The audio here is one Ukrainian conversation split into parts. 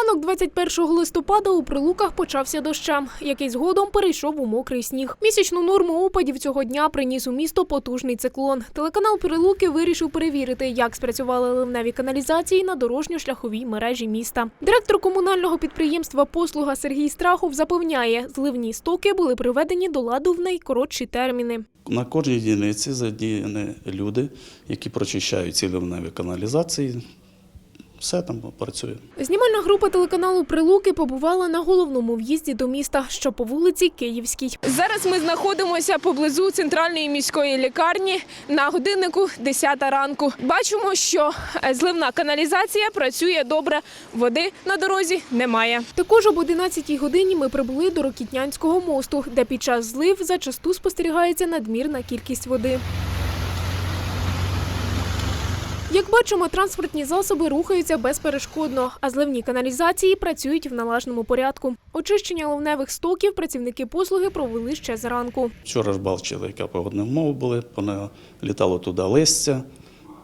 Ранок 21 листопада у Прилуках почався дощем, який згодом перейшов у мокрий сніг. Місячну норму опадів цього дня приніс у місто потужний циклон. Телеканал Прилуки вирішив перевірити, як спрацювали ливневі каналізації на дорожньо-шляховій мережі міста. Директор комунального підприємства Послуга Сергій Страхов запевняє, зливні стоки були приведені до ладу в найкоротші терміни. На кожній дільниці задіяні люди, які прочищають ці ливневі каналізації. Все там працює. Знімальна група телеканалу Прилуки побувала на головному в'їзді до міста, що по вулиці Київській. Зараз ми знаходимося поблизу центральної міської лікарні на годиннику 10 ранку. Бачимо, що е, зливна каналізація працює добре. Води на дорозі немає. Також об 11 годині ми прибули до Рокітнянського мосту, де під час злив зачасту спостерігається надмірна кількість води. Як бачимо, транспортні засоби рухаються безперешкодно, а зливні каналізації працюють в належному порядку. Очищення ливневих стоків працівники послуги провели ще зранку. Вчора ж бачили, яка погодна умова були, літало туди листя,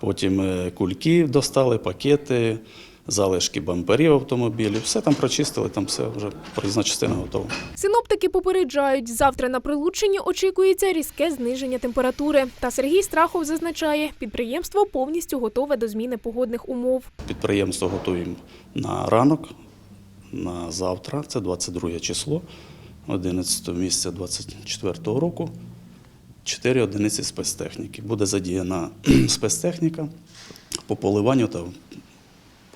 потім е, кульки достали, пакети, залишки бамперів автомобілів. Все там прочистили, там все вже проїзна частина готова. Синоптики попереджають, завтра на прилученні очікується різке зниження температури. Та Сергій Страхов зазначає, підприємство повністю готове до зміни погодних умов. Підприємство готуємо на ранок, на завтра, це 22 число, 11 місяця 24 року. Чотири одиниці спецтехніки. Буде задіяна спецтехніка по поливанню та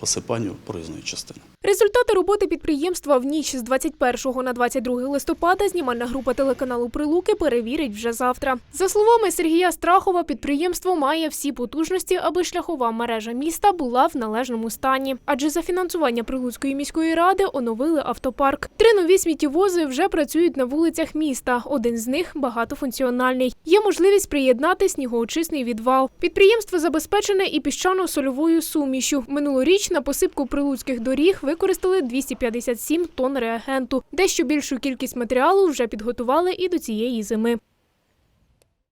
посипанню проїзної частини. Результати роботи підприємства в ніч з 21 на 22 листопада знімальна група телеканалу Прилуки перевірить вже завтра. За словами Сергія Страхова, підприємство має всі потужності, аби шляхова мережа міста була в належному стані. Адже за фінансування Прилуцької міської ради оновили автопарк. Три нові сміттєвози вже працюють на вулицях міста. Один з них багатофункціональний. Є можливість приєднати снігоочисний відвал. Підприємство забезпечене і піщано-сольовою сумішю. Минулоріч на посипку прилуцьких доріг використали 257 тонн реагенту. Дещо більшу кількість матеріалу вже підготували і до цієї зими.